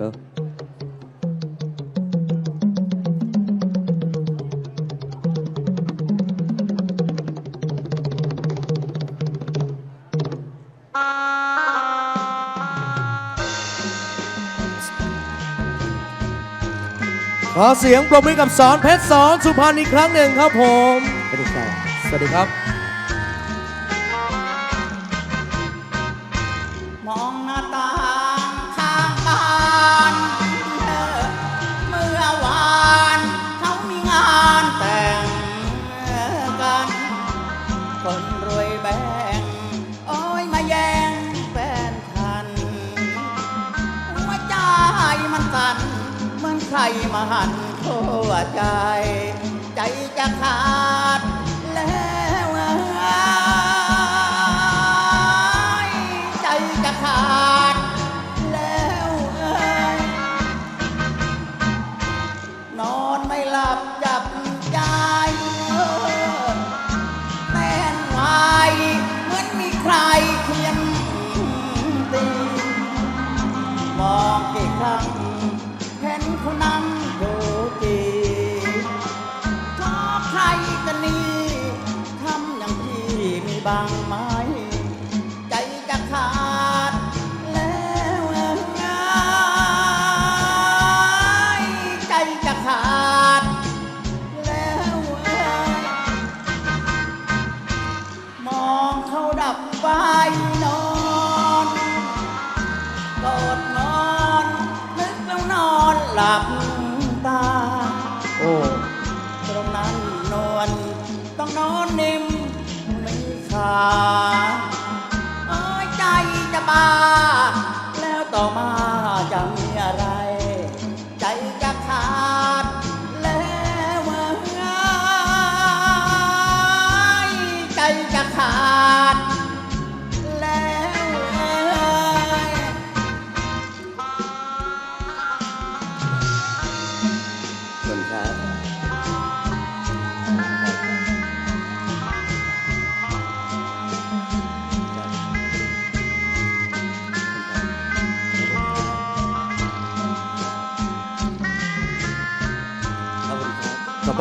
เร็ขอเสียงปรบมือกับสอนเพชรสอนสุพรรณอีกครั้งหนึ่งครับผม สวัสดีครับ สวัสดีครับ หันทั่วใจ ใจจะขา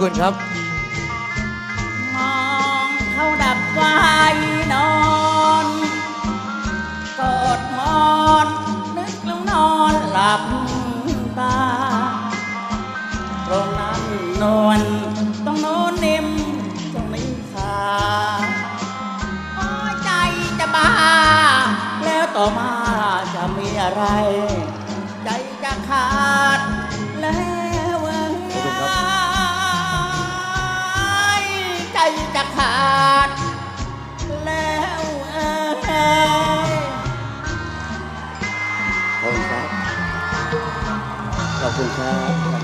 Good job.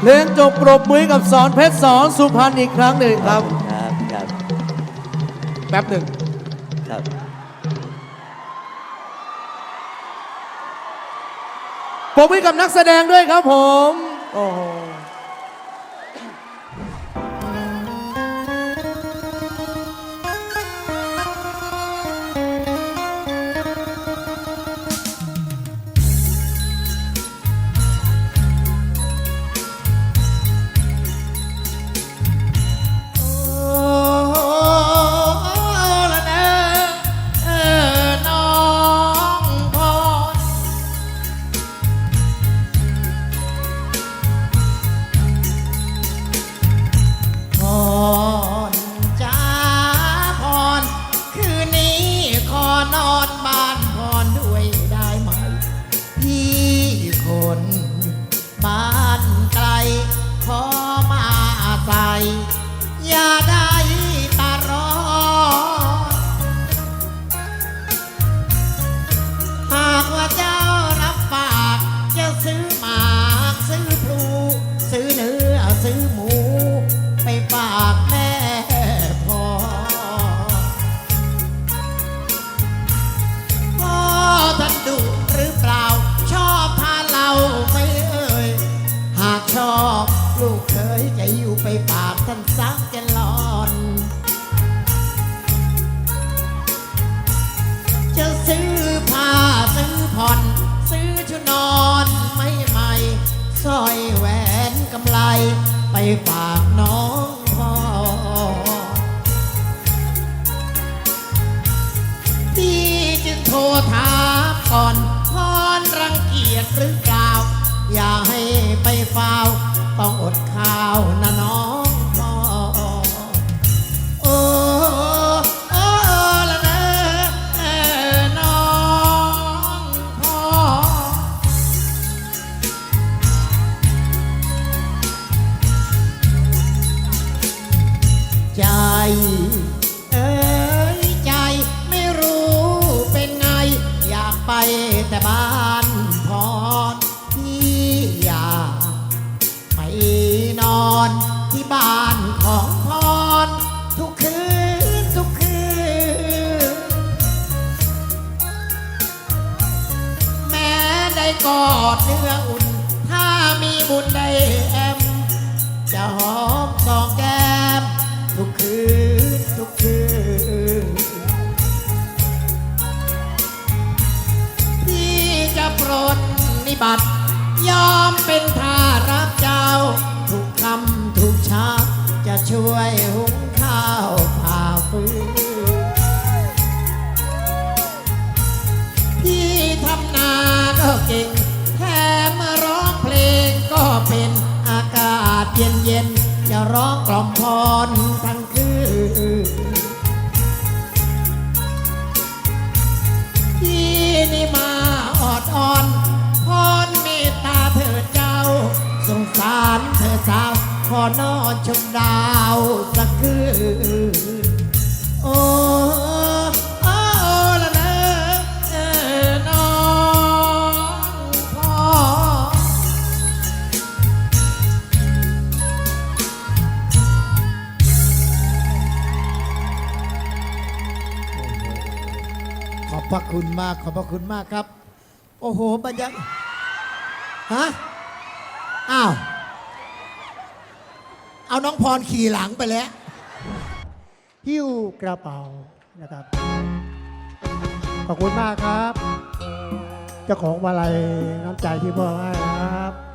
เพลงจบปรบมือกับสอนเพชรสอนสุพรรณอีกครั้งหนึ่งครับ ครับครับแป๊บหนึ่ง ครับปรบมือกับนักแสดงด้วยครับผม โอ้ life. อนสักแกลอน จะซื้อผ้าซื้อผ่อน ซื้อชุดนอนไม่ใหม่สร้อยแหวนกำไร ไปฝากน้องพ่อ ที่จึงโทรถามก่อนพนรังเกียจหรือกล่าวอย่าให้ไปเฝ้าต้องอดข้าวนะน้อง กอดเนื้ออุ่น ถ้ามีบุญได้แอม จะหอมสองแก้ม ทุกคืน ทุกคืนพี่จะปลดนิบัติ ยอมเป็นทารับเจ้า ทุกคำทุกเช้าจะช่วยหุงข้าว นาก็เก่งแถมมาร้องเพลงก็เป็นอากาศเย็นเย็นจะร้องกล่อมพรทั้งคืนพี่นี่มาออดอ่อนพรเมตตาเถิดเจ้า สงสารเธอสาวขอนอนชมดา พระคุณมากขอบพระคุณมากครับ โอ้โหบรรยากฮะอ้าวเอาน้องพรขี่หลังไปแล้ว หิ้วกระเป๋านะครับ ขอบคุณมากครับ เจ้าของมาลัยน้ำใจที่พ่อให้ครับ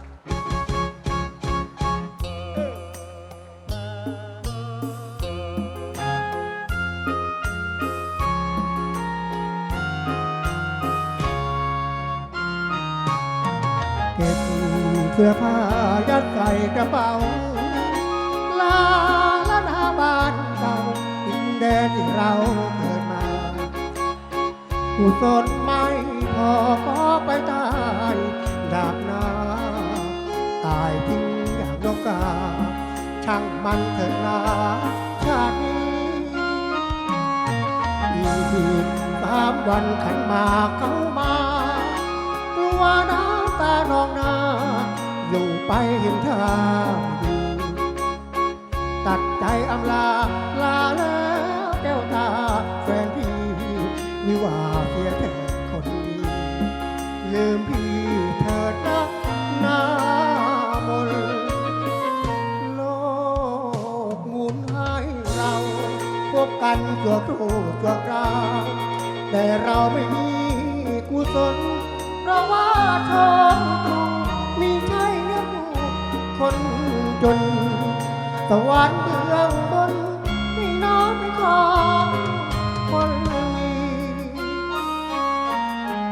เสื้อผ้ายัดใส่กระเป๋า ลาละนาบ้านเก่าดินแดนที่เราเกิดมากุศลไม่พอขอไปตายดาบนาตายทิ้งอย่างนกกา ช่างมันเถิดนาชาตินี้อีกสามวันขันมาเข้ามา กลัวน้ำตานองนา ไปเห็นทางดีตัดใจอำลาลาแล้วแก้วตาแฟนพี่นี่ว่าเสียแท้คนดีลืมพี่เถิดนะหน้ามนโลกหมุนให้เราพบกันชั่วครู่ชั่วคราแต่เราไม่มีกุศลเพราะว่าชมตรงมีใช่ คนจน สวรรค์เบื้องบนนี่น้องเป็นของคนมี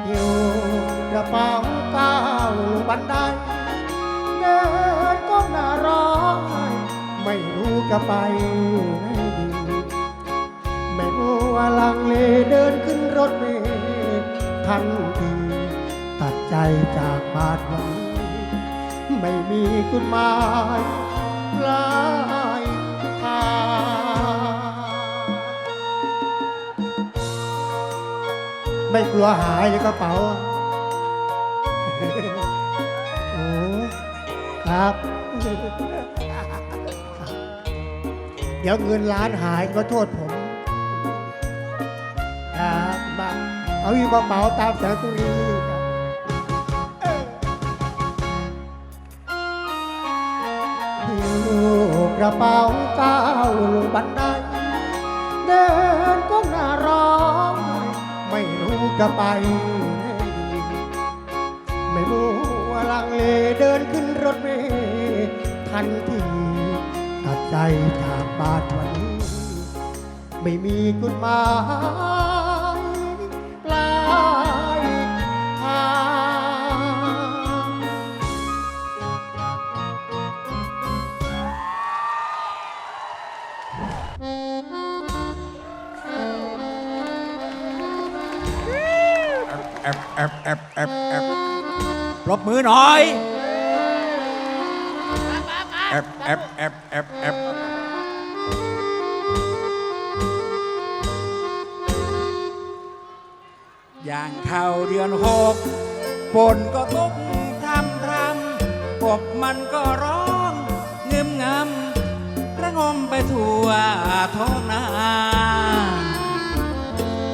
อยู่กระเป๋าก้าวลงบันไดเดินก้มหน้าร้องไห้ไม่รู้จะไปไหนดีไม่มัวลังเลเดินขึ้นรถเมล์ทันทีตัดใจจากบาดหวัง ไม่มีคุณหมายลายทางไม่กลัวหายในกระเป๋า โอ้ครับ เดี๋ยวเงินล้านหายก็โทษผมครับเอาอยู่กระเป๋าตามแสงสุรี ครับหิ้วกระเป๋าก้าวลงบันได เดินก้มหน้าร้องไห้ไม่รู้จะไปไม่รู้ว่าลังเลเดินขึ้นรถเมล์ทันทีตัดใจจากบ้านวันนี้ ไม่มีกุฎหมาย แอบแอบแอบแอบแอบปรบมือหน่อยแอบแอบแอบแอบแอบอย่างเข้าเดือนหกฝนก็ตกพรำพรำกบมันก็ร้องเงึมงำระงมไปทั่วท้องนา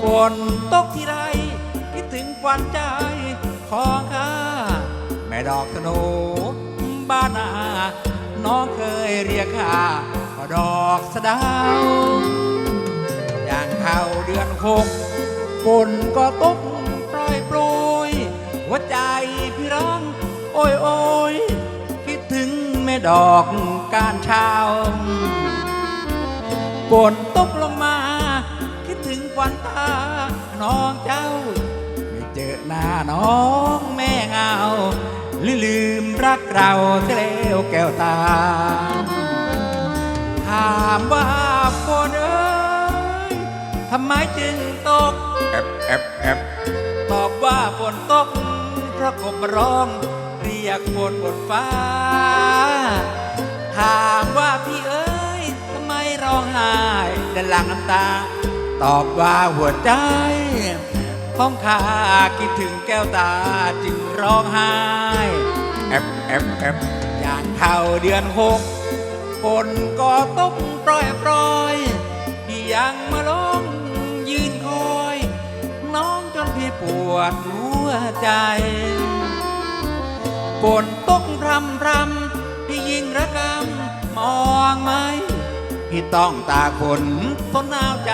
ฝนตกที่ไร วันใจของข้าแม่ดอกสโนบ้านนาน้องเคยเรียกข้าว่าดอกสะดาวอย่างเข้าเดือนหกฝนก็ตกปล่อยโปรยหัวใจพี่ร้องโอ้ยโอ้ยคิดถึงแม่ดอกการเช้าฝนตกลงมา คิดถึงวันตาน้องเจ้า ไม่เจอหน้าน้องแม่เงาหรือลืมรักเราเสียแล้วแก้วตา ถามว่าฝนเอ้ยทำไมจึงตกแอบแอบแอบตอบว่าฝนตก เพราะกบร้อง เรียกฝนบนฟ้า ถามว่าพี่เอ้ยทำไมร้องไห้และหลั่งน้ำตา ตอบว่าหัวใจ ของข้าคิดถึงแก้วตาจึงร้องไห้แอบแอบแอบอย่างเข้าเดือนหกฝนก็ตกปล่อยปล่อยพี่ยังมาลงยืนคอย น้องจนพี่ปวดหัวใจฝนตกพรำพรำพี่ยิ่งระกำมองไหม พี่ต้องตากฝนต้นหนาวใจ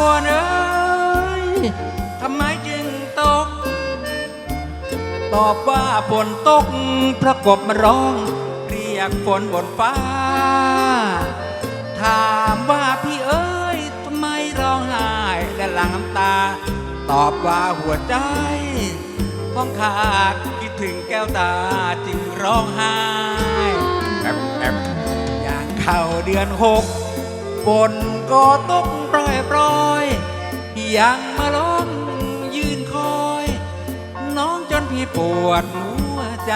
ฝนเอ้ยทำไมจึงตก ตอบว่าฝนตกพระกบมันร้อง เรียกฝนบนฟ้า ถามว่าพี่เอ้ยทำไมร้องไห้และหลังน้ำตา ตอบว่าหัวใจของข้าคิดถึงแก้วตาจึงร้องไห้แอบแอบอย่างเข้าเดือนหกฝน ก็ตกปล่อยปล่อยยังมาล้มยืนคอย น้องจนพี่ปวดหัวใจ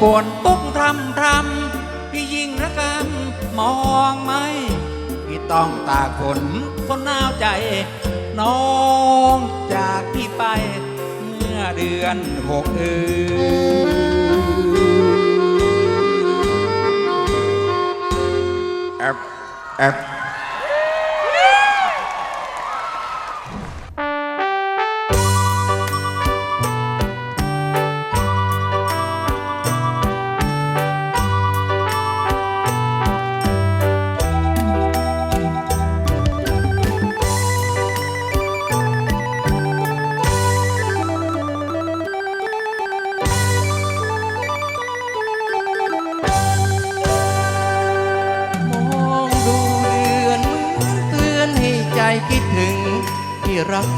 ฝนตกพรำพรำพี่ยิ่งระกำมองไหมพี่ต้องตากฝนฝนหนาวใจ น้องจากพี่ไป เมื่อเดือนหกเอ่ย at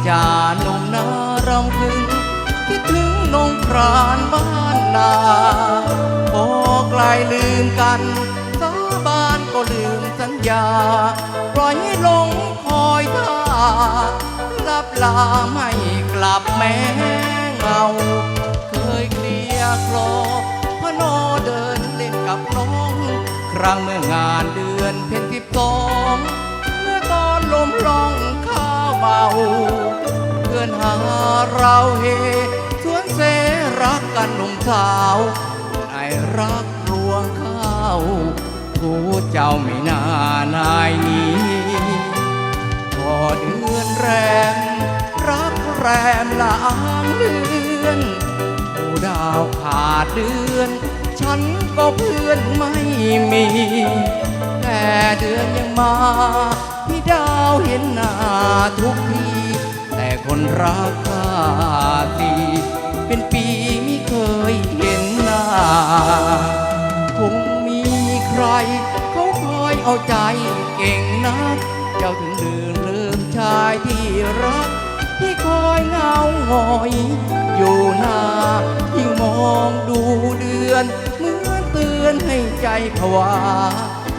จานงนารำพึงคิดถึงนงครานบ้านนาพอไกลลืมกันสาบานก็ลืมสัญญา ปล่อยให้ลงคอยท่าลับลาไม่กลับแม้เงา เคยเกลียกลอพระโนเดินเล่นกับน้อง ครั้งเมื่องานเดือนเพ็ญสิบสองเมื่อตอนลมร้อง เบาเพื่อนหาเราเฮสวนเสรักกันหนุ่มสาวในรักรวงข้าวผู้เจ้าไม่น่านายนี้พอเดือนแรมรักแรมลางเดือนผู้ดาวขาดเดือน ฉันก็เพื่อนไม่มี แต่เดือนยังมาาวเห็นหน้าทุกที แต่คนรักข้าตีเป็นปีไม่เคยเห็นหน้า คงมีใคร เขาคอยเอาใจเก่งนัก เจ้าถึงลืมลืมชายที่รัก ที่คอยเงาหงอย อยู่หน้ายิ่งมองดูเดือนเหมือนเตือนให้ใจผวา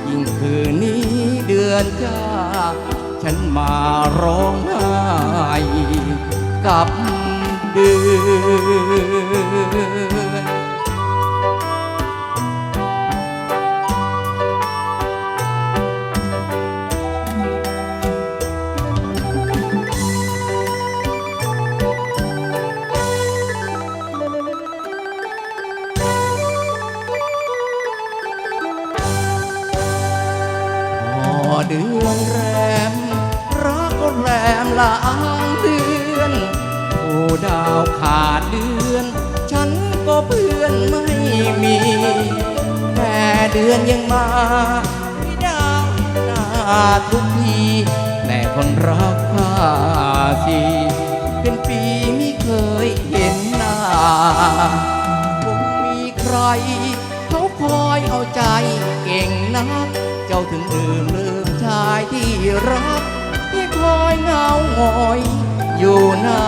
ยิ่งคืนนี้เดือนจ้า ฉันมาร้องไห้กับเดือนพอเดือนแรก แรมลางเดือนผู้ดาวขาดเดือน ฉันก็เพื่อนไม่มี แต่เดือนยังมาพี่ดาวหน้าทุกทีแต่คนรักข้าสิเป็นปีไม่เคยเห็นหน้าคงมีใคร เขาคอยเอาใจเก่งนัก เจ้าถึงลืมลืมชายที่รัก อยเหงาหงอยอยู่หน้า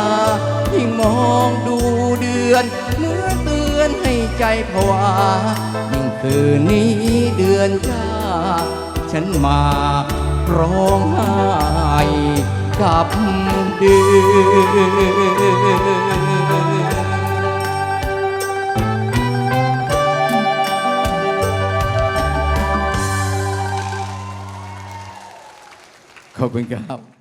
ยิ่งมองดูเดือนเมื่อเตือนให้ใจผวายิ่งคืนนี้เดือนจ้า ฉันมาร้องไห้กับเดือนขอบคุณครับ